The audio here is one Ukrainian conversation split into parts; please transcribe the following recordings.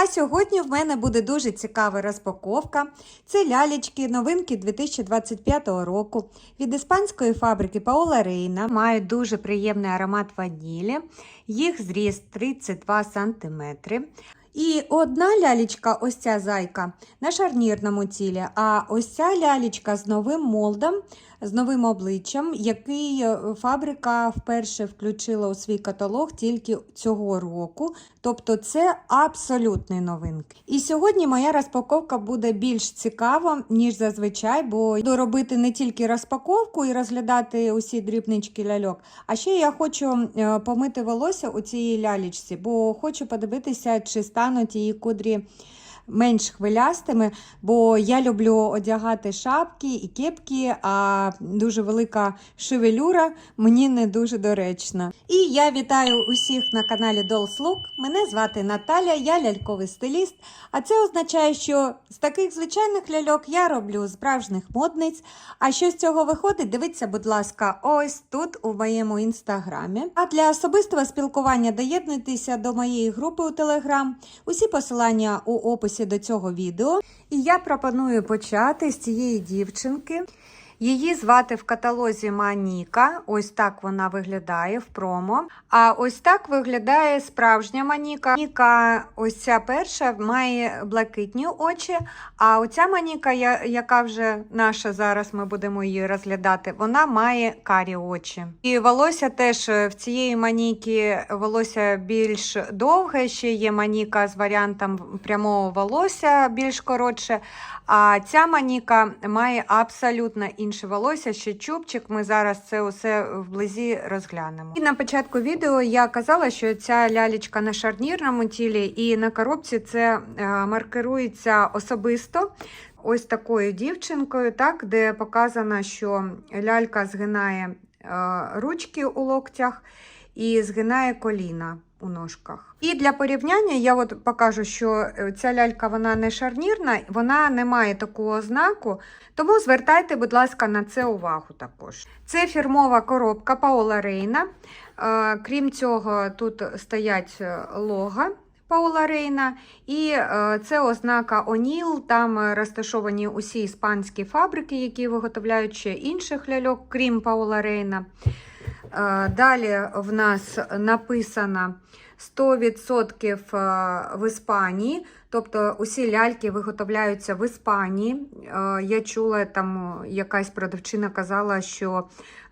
А сьогодні в мене буде дуже цікава розпаковка. Це лялечки, новинки 2025 року від іспанської фабрики Паола Рейна. Мають дуже приємний аромат ванілі. Їх зріст 32 см. І одна лялечка, ось ця зайка, на шарнірному тілі, а ось ця лялечка з новим молдом, з новим обличчям, який е, фабрика вперше включила у свій каталог тільки цього року. Тобто це абсолютний новинки. І сьогодні моя розпаковка буде більш цікава, ніж зазвичай, бо буду робити не тільки розпаковку і розглядати усі дрібнички ляльок, а ще я хочу е, помити волосся у цій лялечці, бо хочу подивитися, чи стануть її кудрі менш хвилястими, бо я люблю одягати шапки і кепки, а дуже велика шевелюра мені не дуже доречна. І я вітаю усіх на каналі Dolls Look. Мене звати Наталя, я ляльковий стиліст. А це означає, що з таких звичайних ляльок я роблю справжніх модниць. А що з цього виходить? Дивіться, будь ласка, ось тут у моєму інстаграмі. А для особистого спілкування доєднуйтеся до моєї групи у Телеграм. Усі посилання у описі до цього відео. І я пропоную почати з цієї дівчинки. Її звати в каталозі Маніка. Ось так вона виглядає в промо. А ось так виглядає справжня Маніка. Маніка, ось ця перша, має блакитні очі. А оця Маніка, яка вже наша зараз, ми будемо її розглядати, вона має карі очі. І волосся теж е, в цієї Маніки волосся більш довге. Ще є Маніка з варіантом прямого волосся більш коротше. А ця маніка має абсолютно інше волосся, ще чубчик. Ми зараз це усе вблизі розглянемо. І на початку відео я казала, що ця лялечка на шарнірному тілі, і на коробці це е, маркирується особисто. Ось такою дівчинкою, так, де показано, що лялька згинає е, ручки у локтях і згинає коліна у ножках. І для порівняння я от покажу, що е, ця лялька вона не шарнірна, вона не має такого знаку, тому звертайте, будь ласка, на це увагу також. Це фірмова коробка Паола Рейна. Е, Крім цього, тут стоять е, лога. Паула Рейна, і це ознака Оніл. Там розташовані усі іспанські фабрики, які виготовляють ще інших ляльок, крім Паула Рейна. Е, Далі в нас написано 100% е, в Іспанії, тобто усі ляльки виготовляються в Іспанії. Е, Я чула, там якась продавчина казала, що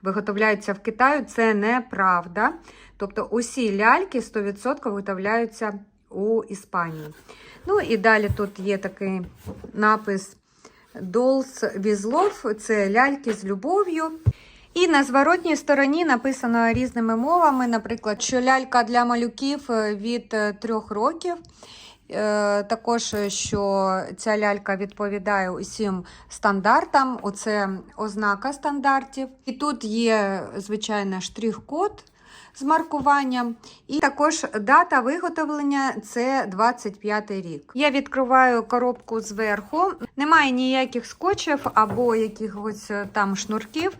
виготовляються в Китаї. Це неправда. Тобто усі ляльки 100% виготовляються у Іспанії. Ну і далі тут є такий напис Dolls with Love, це ляльки з любов'ю. І на зворотній стороні написано різними мовами, наприклад, що лялька для малюків е, від е, трьох років. Е, Також, що ця лялька відповідає усім стандартам, оце ознака стандартів. І тут є, звичайно, штрих-код з маркуванням. І також дата виготовлення це 25 рік. Я відкриваю коробку зверху. Немає ніяких скотчів або якихось е, там шнурків,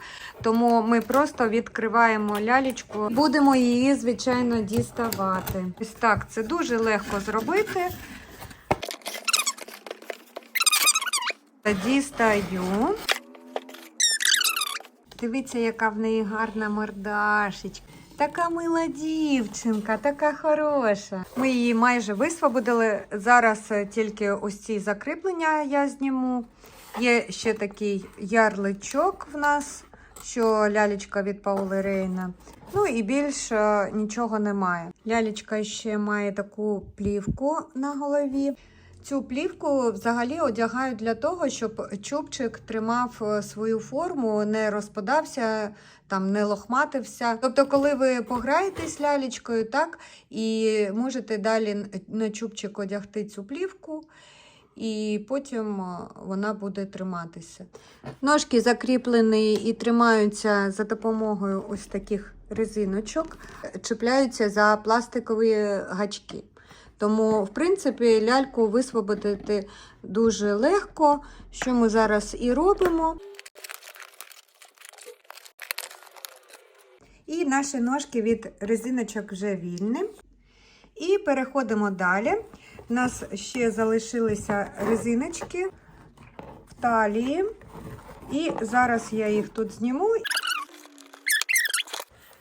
тому ми просто відкриваємо лялечку. Будемо її, звичайно, діставати. Ось так, це дуже легко зробити. Дістаю. Дивіться, яка в неї гарна мордашечка. Така мила дівчинка, така хороша. Ми її майже висвободили. Зараз е, тільки ось ці закріплення я зніму. Є ще такий ярличок в нас, що лялечка від Паули Рейна. Ну і більш е, нічого немає. Лялечка ще має таку плівку на голові. Цю плівку взагалі одягають для того, щоб чубчик тримав е, свою форму, не розпадався, там не лохматився. Тобто, коли ви пограєтесь лялечкою, так і можете далі на чубчик одягти цю плівку. І потім е, вона буде триматися. Ножки закріплені і тримаються за допомогою ось таких резиночок, чіпляються за пластикові гачки. Тому, в принципі, ляльку висвободити дуже легко, що ми зараз і робимо. І наші ножки від резиночок вже вільні. І переходимо далі. У нас ще залишилися резиночки в талії. І зараз я їх тут зніму.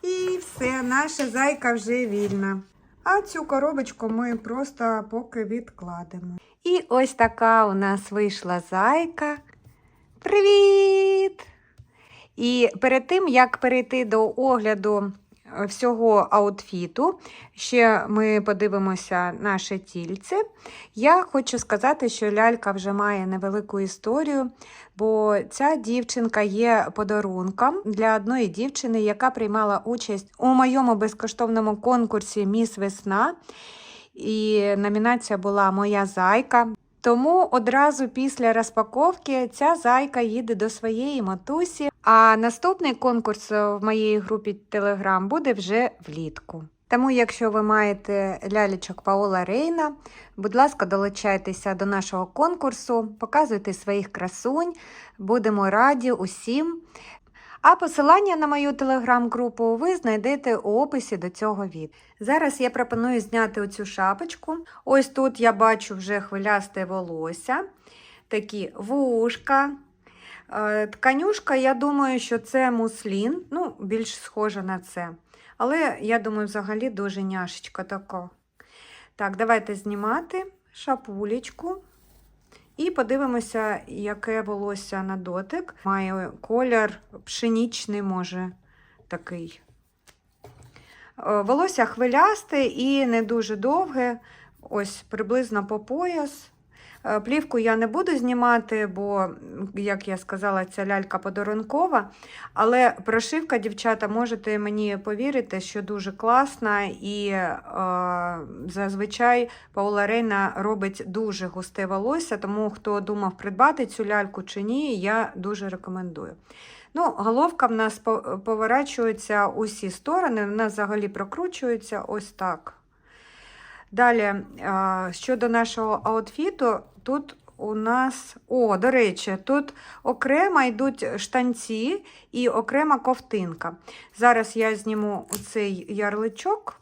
І все, наша зайка вже вільна. А цю коробочку ми просто поки відкладемо. І ось така у нас вийшла зайка. Привіт! І перед тим, як перейти до огляду всього аутфіту, ще ми подивимося наше тільце. Я хочу сказати, що лялька вже має невелику історію, бо ця дівчинка є подарунком для одної дівчини, яка приймала участь у моєму безкоштовному конкурсі Міс Весна. І номінація була Моя зайка. Тому одразу після розпаковки ця зайка їде до своєї матусі. А наступний конкурс в моїй групі Telegram буде вже влітку. Тому, якщо ви маєте лялечок Паола Рейна, будь ласка, долучайтеся до нашого конкурсу, показуйте своїх красунь, будемо раді усім. А посилання на мою телеграм-групу ви знайдете у описі до цього відео. Зараз я пропоную зняти оцю шапочку. Ось тут я бачу вже хвилясте волосся, такі вушка. Е, Тканюшка, я думаю, що це муслін, ну, більш схожа на це. Але я думаю, взагалі дуже няшечка така. Так, давайте знімати шапулечку. І подивимося, яке волосся на дотик. Має колір пшенічний, може, такий. Е, Волосся хвилясте і не дуже довге, ось приблизно по пояс. Е, Плівку я не буду знімати, бо, як я сказала, ця лялька подарункова. Але прошивка, дівчата, можете мені повірити, що дуже класна, і е, зазвичай Паула Рейна робить дуже густе волосся, тому хто думав придбати цю ляльку чи ні, я дуже рекомендую. Ну, Головка в нас поворачується усі сторони, вона взагалі прокручується ось так. Далі, а, щодо нашого аутфіту, тут у нас, о, до речі, тут окремо йдуть штанці і окрема ковтинка. Зараз я зніму цей ярличок,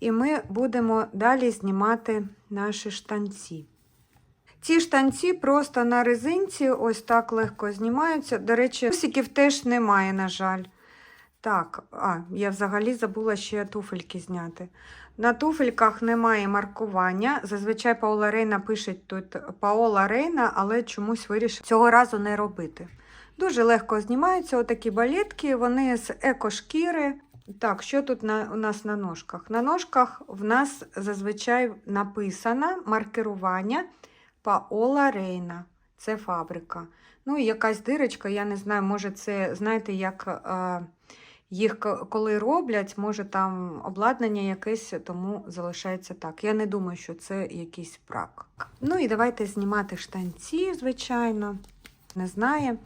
і ми будемо далі знімати наші штанці. Ці штанці просто на резинці ось так легко знімаються. До речі, трусиків теж немає, на жаль. Так, а, я взагалі забула ще туфельки зняти. На туфельках немає маркування. Зазвичай Паула Рейна пише тут Паола Рейна, але чомусь вирішив цього разу не робити. Дуже легко знімаються отакі балетки, вони з екошкіри. Так, що тут на, у нас на ножках? На ножках в нас зазвичай написано маркерування Паола Рейна. Це фабрика. Ну і якась дирочка, я не знаю, може це, знаєте, як. Е, їх коли роблять, може там обладнання якесь, тому залишається так. Я не думаю, що це якийсь брак. Ну і давайте знімати штанці, звичайно. Не знаю.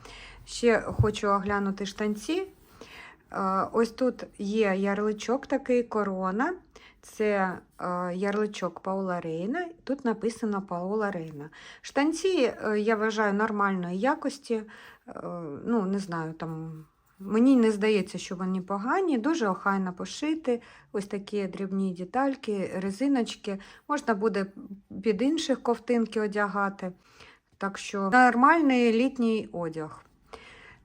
Ще хочу оглянути штанці. Е, Ось тут є ярличок такий корона. Це е, ярличок Паула Рейна. Тут написано Паула Рейна. Штанці, е, я вважаю, нормальної якості. Ну, не знаю, там Мені не здається, що вони погані, дуже охайно пошити. Ось такі дрібні детальки, резиночки. Можна буде під інших ковтинки одягати. Так що нормальний літній одяг.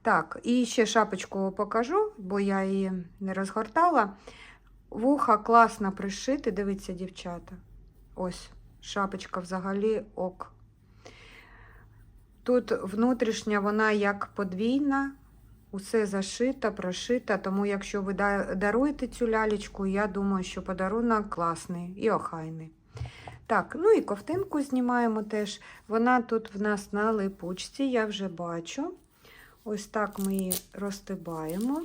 Так, і ще шапочку покажу, бо я її не розгортала. Вуха класно пришити, дивіться, дівчата. Ось шапочка взагалі ок. Тут внутрішня вона як подвійна. Усе зашито, прошито, тому якщо ви даруєте цю лялечку, я думаю, що подарунок класний і охайний. Так, ну і ковтинку знімаємо теж. Вона тут в нас на липучці, я вже бачу. Ось так ми її розтибаємо.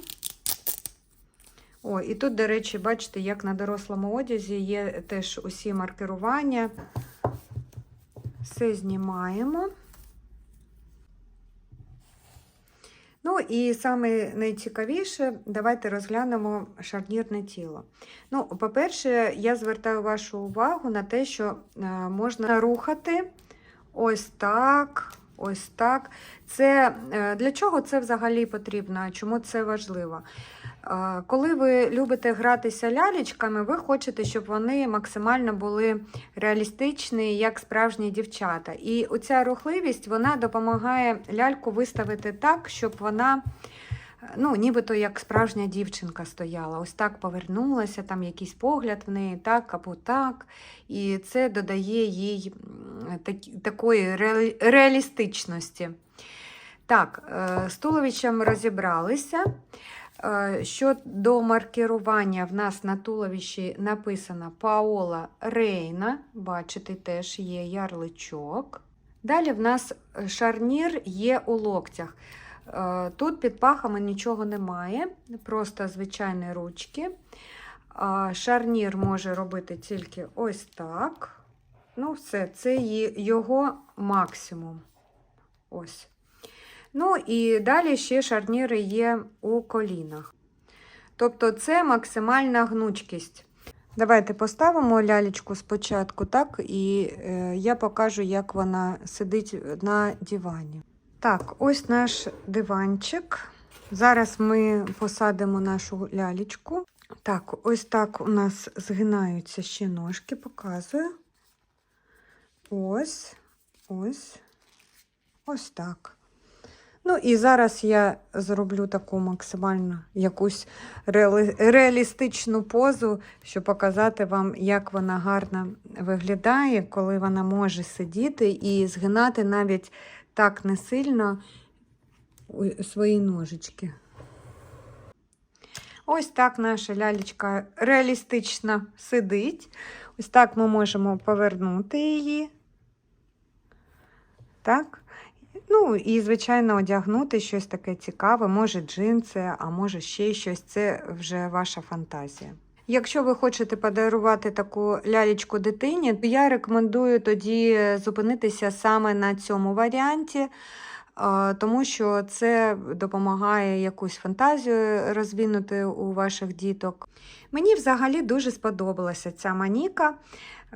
О, і тут, до речі, бачите, як на дорослому одязі є теж усі маркерування. Все знімаємо. Ну і саме найцікавіше, давайте розглянемо шарнірне тіло. Ну, по-перше, я звертаю вашу увагу на те, що е, можна рухати ось так, ось так. Це, е, для чого це взагалі потрібно? Чому це важливо? Коли ви любите гратися лялечками, ви хочете, щоб вони максимально були реалістичні, як справжні дівчата. І оця рухливість вона допомагає ляльку виставити так, щоб вона. Ну, нібито як справжня дівчинка стояла. Ось так повернулася, там якийсь погляд в неї, так або так. І це додає їй такої реалістичності. Так, е, з туловищем розібралися. Щодо маркірування, в нас на туловищі написано Паола Рейна. Бачите, теж є ярличок. Далі в нас шарнір є у локтях. Тут під пахами нічого немає, просто звичайні ручки. Шарнір може робити тільки ось так. Ну, все, це його максимум. Ось. Ну і далі ще шарніри є у колінах. Тобто це максимальна гнучкість. Давайте поставимо лялечку спочатку, так, і е, я покажу, як вона сидить на дивані. Так, ось наш диванчик. Зараз ми посадимо нашу лялечку. Так, ось так у нас згинаються ще ножки, показую. Ось, ось, ось так. Ну і зараз я зроблю таку максимально якусь реали- реалістичну позу, щоб показати вам, як вона гарно виглядає, коли вона може сидіти і згинати навіть так не сильно свої ножички. Ось так наша лялечка реалістично сидить. Ось так ми можемо повернути її. Так. Ну, і, звичайно, одягнути щось таке цікаве, може джинси, а може ще щось. Це вже ваша фантазія. Якщо ви хочете подарувати таку лялечку дитині, то я рекомендую тоді зупинитися саме на цьому варіанті, тому що це допомагає якусь фантазію розвинути у ваших діток. Мені взагалі дуже сподобалася ця маніка.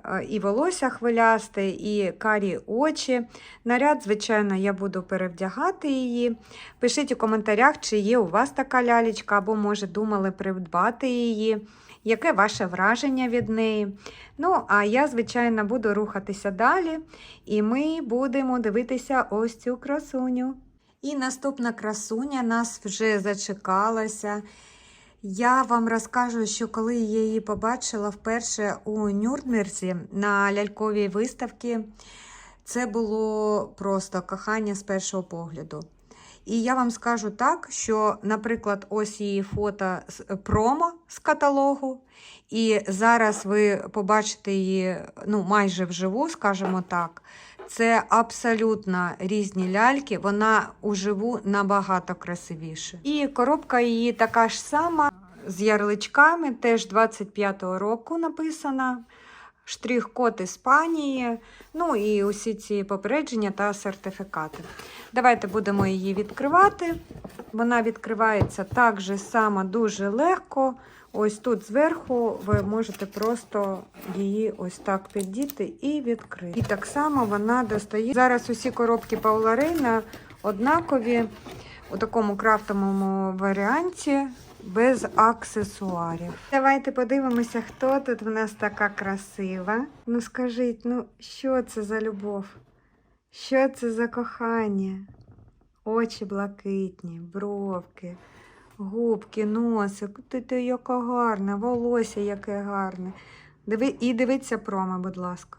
Е, І волосся хвилясте, і карі очі. Наряд, звичайно, я буду перевдягати її. Пишіть у коментарях, чи є у вас така лялечка, або, може, думали придбати її. Яке ваше враження від неї? Ну, а я, звичайно, буду рухатися далі, і ми будемо дивитися ось цю красуню. І наступна красуня нас вже зачекалася. Я вам розкажу, що коли я її побачила вперше у Нюрнберзі на ляльковій виставці, це було просто кохання з першого погляду. І я вам скажу так, що, наприклад, ось її фото з промо з каталогу, і зараз ви побачите її ну, майже вживу, скажімо так. Це абсолютно різні ляльки, вона уживу набагато красивіше. І коробка її така ж сама з ярличками, теж 25-го року написана. Штрих-код Іспанії, ну і усі ці попередження та сертифікати. Давайте будемо її відкривати. Вона відкривається так же само дуже легко. Ось тут зверху ви можете просто її ось так піддіти і відкрити. І так само вона достає. Зараз усі коробки Паула однакові у такому крафтовому варіанті. Без аксесуарів. Давайте подивимося, хто тут в нас така красива. Ну скажіть, ну що це за любов? Що це за кохання? Очі блакитні, бровки, губки, носик. Ти, ти яка гарна, волосся яке гарне. Диви, і дивіться промо, будь ласка.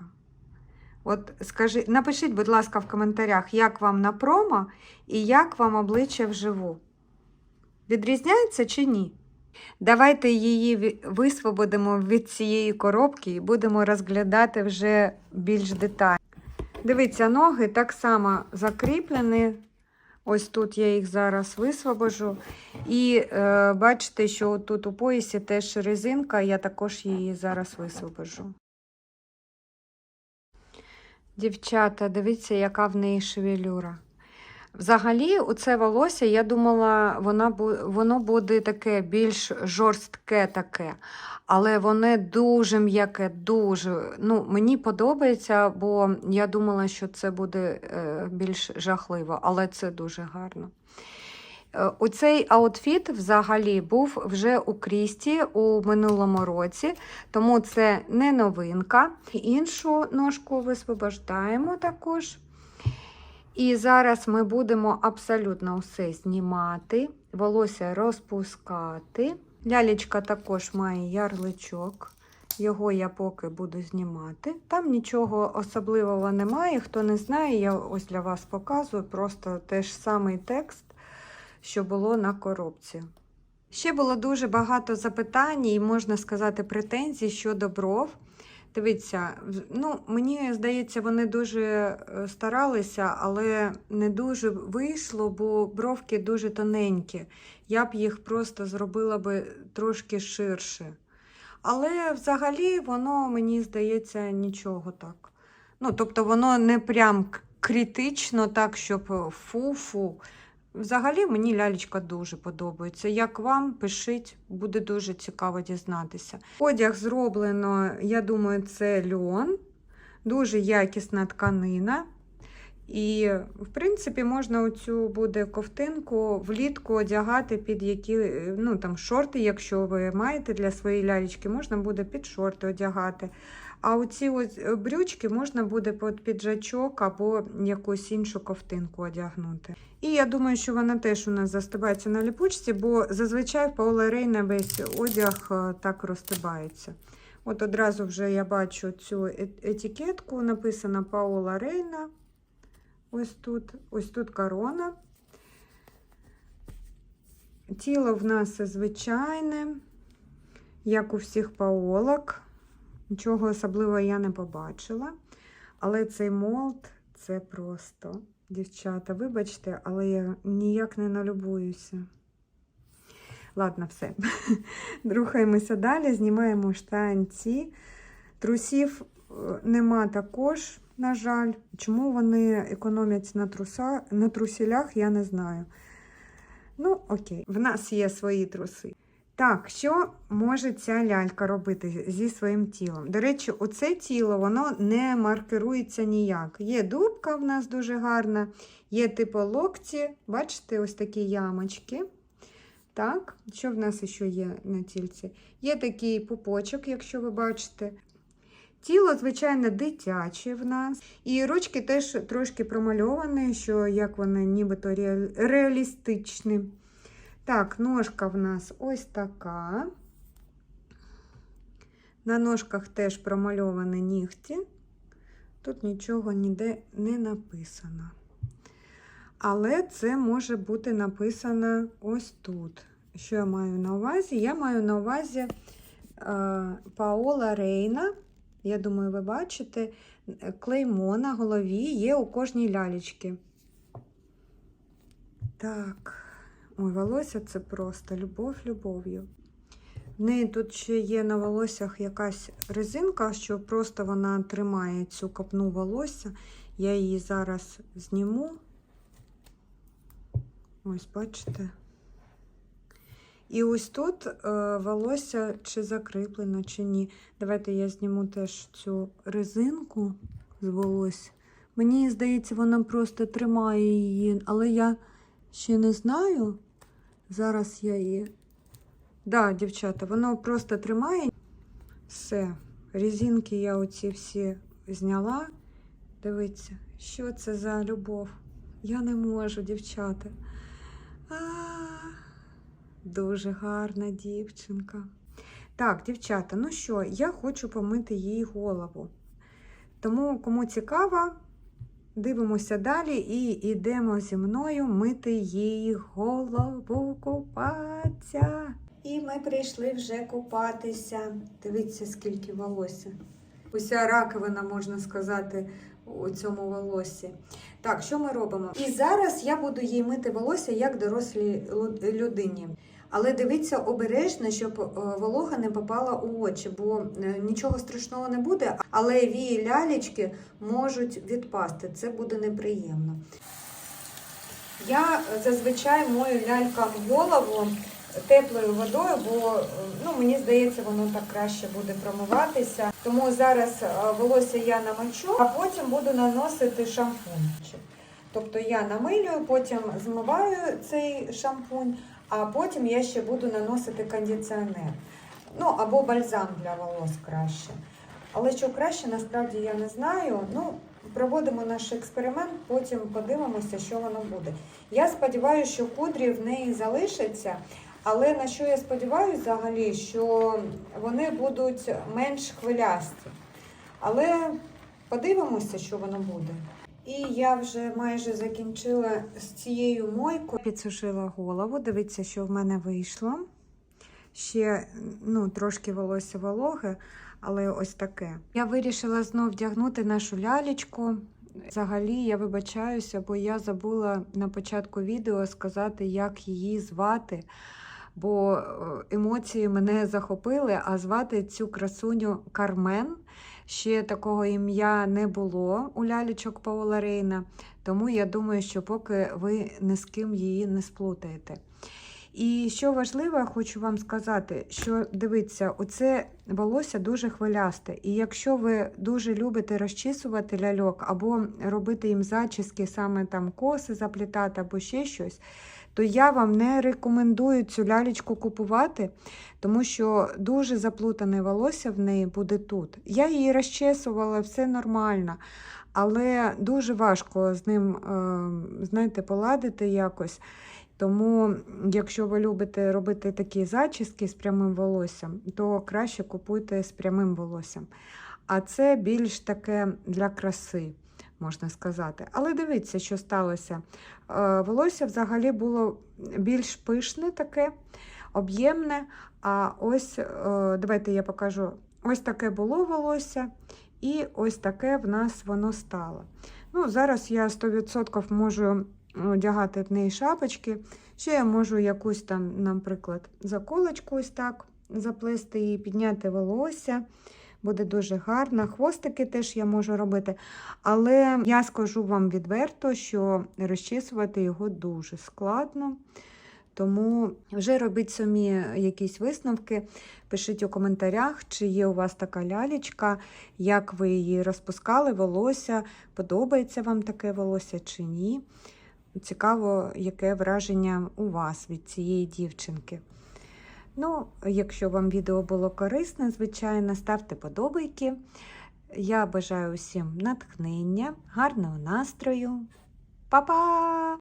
От скажи, напишіть, будь ласка, в коментарях, як вам на промо і як вам обличчя вживу. Відрізняється чи ні? Давайте її висвободимо від цієї коробки і будемо розглядати вже більш детально. Дивіться, ноги так само закріплені. Ось тут я їх зараз висвобожу. І е, бачите, що тут у поясі теж резинка, я також її зараз висвобожу. Дівчата, дивіться, яка в неї шевелюра. Взагалі, оце волосся, я думала, вона, воно буде таке більш жорстке таке. Але воно дуже м'яке, дуже. Ну, мені подобається, бо я думала, що це буде е, більш жахливо, але це дуже гарно. Е, Оцей аутфіт взагалі був вже у Крісті у минулому році, тому це не новинка. Іншу ножку висвобождаємо також. І зараз ми будемо абсолютно все знімати, волосся розпускати. Лялечка також має ярличок. Його я поки буду знімати. Там нічого особливого немає. Хто не знає, я ось для вас показую просто теж самий текст, що було на коробці. Ще було дуже багато запитань і, можна сказати, претензій щодо бров. Дивіться, ну, мені здається, вони дуже е, старалися, але не дуже вийшло, бо бровки дуже тоненькі. Я б їх просто зробила би трошки ширше. Але взагалі воно, мені здається, нічого так. Ну, тобто воно не прям критично, так, щоб е, фу-фу. Взагалі мені лялечка дуже подобається. Як вам, пишіть, буде дуже цікаво дізнатися. Одяг зроблено, я думаю, це льон, дуже якісна тканина. І, в принципі, можна оцю буде ковтинку влітку одягати під які ну, там, шорти, якщо ви маєте для своєї лялечки, можна буде під шорти одягати. А оці брючки можна буде під піджачок або якусь іншу ковтинку одягнути. І я думаю, що вона теж у нас застибається на ліпучці, бо зазвичай Паула Рейна весь одяг е, так розстибається. От одразу вже я бачу цю е- етикетку, написано Паула Рейна. Ось тут, ось тут корона. Тіло в нас звичайне, як у всіх паолок. Нічого особливого я не побачила. Але цей молд це просто, дівчата, вибачте, але я ніяк не налюбуюся. Ладно, все. Рухаємося далі, знімаємо штанці. Трусів е, нема також, на жаль. Чому вони економлять на, труса, на трусілях, я не знаю. Ну, окей, в нас є свої труси. Так, що може ця лялька робити зі своїм тілом? До речі, оце тіло воно не маркирується ніяк. Є дубка в нас дуже гарна, є типу локті, бачите, ось такі ямочки. Так, що в нас ще є на тільці? Є такий пупочок, якщо ви бачите. Тіло, звичайно, дитяче в нас. І ручки теж трошки промальовані, що як вони нібито реалістичні. Так, ножка в нас ось така. На ножках теж промальовані нігті. Тут нічого ніде не написано. Але це може бути написано ось тут. Що я маю на увазі? Я маю на увазі е, Паола Рейна. Я думаю, ви бачите, клеймо на голові є у кожній лялечці. Так, ой, волосся це просто любов любов'ю. В неї тут ще є на волоссях якась резинка, що просто вона тримає цю копну волосся. Я її зараз зніму. Ось, бачите. І ось тут е, волосся чи закріплено, чи ні. Давайте я зніму теж цю резинку з волосся. Мені здається, вона просто тримає її, але я ще не знаю. Зараз я її. Так, да, дівчата, воно просто тримає. Все. Резинки я оці всі зняла. Дивіться, що це за любов. Я не можу, дівчата. А, дуже гарна дівчинка. Так, дівчата, ну що, я хочу помити їй голову. Тому, кому цікаво, дивимося далі і йдемо зі мною мити їй голову, купатися. І ми прийшли вже купатися. Дивіться, скільки волосся. Уся раковина, можна сказати, у цьому волосі. Так, що ми робимо? І зараз я буду їй мити волосся як дорослій людині. Але дивіться обережно, щоб е, волога не попала у очі, бо е, нічого страшного не буде, але вії лялечки можуть відпасти. Це буде неприємно. Я зазвичай мою лялькам голову теплою водою, бо е, ну, мені здається, воно так краще буде промиватися. Тому зараз е, волосся я намочу, а потім буду наносити шампунчик. Тобто я намилюю, потім змиваю цей шампунь, а потім я ще буду наносити кондиціонер. Ну, або бальзам для волос краще. Але що краще, насправді я не знаю. Ну, проводимо наш експеримент, потім подивимося, що воно буде. Я сподіваюся, що кудрі в неї залишаться, але на що я сподіваюся взагалі, що вони будуть менш хвилясті. Але подивимося, що воно буде. І я вже майже закінчила з цією мойкою. Підсушила голову. Дивіться, що в мене вийшло. Ще ну, трошки волосся вологе, але ось таке. Я вирішила знов вдягнути нашу лялечку. Взагалі, я вибачаюся, бо я забула на початку відео сказати, як її звати. Бо е, емоції мене захопили, а звати цю красуню Кармен. Ще такого ім'я не було у лялечок Паула Рейна, тому я думаю, що поки ви ні з ким її не сплутаєте. І що важливо, хочу вам сказати, що дивіться, оце волосся дуже хвилясте. І якщо ви дуже любите розчісувати ляльок або робити їм зачіски, саме там коси заплітати або ще щось, то я вам не рекомендую цю лялечку купувати, тому що дуже заплутане волосся в неї буде тут. Я її розчесувала, все нормально. Але дуже важко з ним, е, знаєте, поладити якось. Тому, якщо ви любите робити такі зачіски з прямим волоссям, то краще купуйте з прямим волоссям. А це більш таке для краси, можна сказати. Але дивіться, що сталося. Е, Волосся взагалі було більш пишне, таке, об'ємне. А ось, е, давайте я покажу, ось таке було волосся, і ось таке в нас воно стало. Ну, Зараз я 100% можу одягати в неї шапочки. Ще я можу якусь там, наприклад, заколочку ось так заплести і підняти волосся. Буде дуже гарно. Хвостики теж я можу робити. Але я скажу вам відверто, що розчісувати його дуже складно. Тому вже робіть самі якісь висновки. Пишіть у коментарях, чи є у вас така лялечка, як ви її розпускали, волосся, подобається вам таке волосся чи ні. Цікаво, яке враження у вас від цієї дівчинки. Ну, якщо вам відео було корисне, звичайно, ставте подобайки. Я бажаю усім натхнення, гарного настрою. Па-па!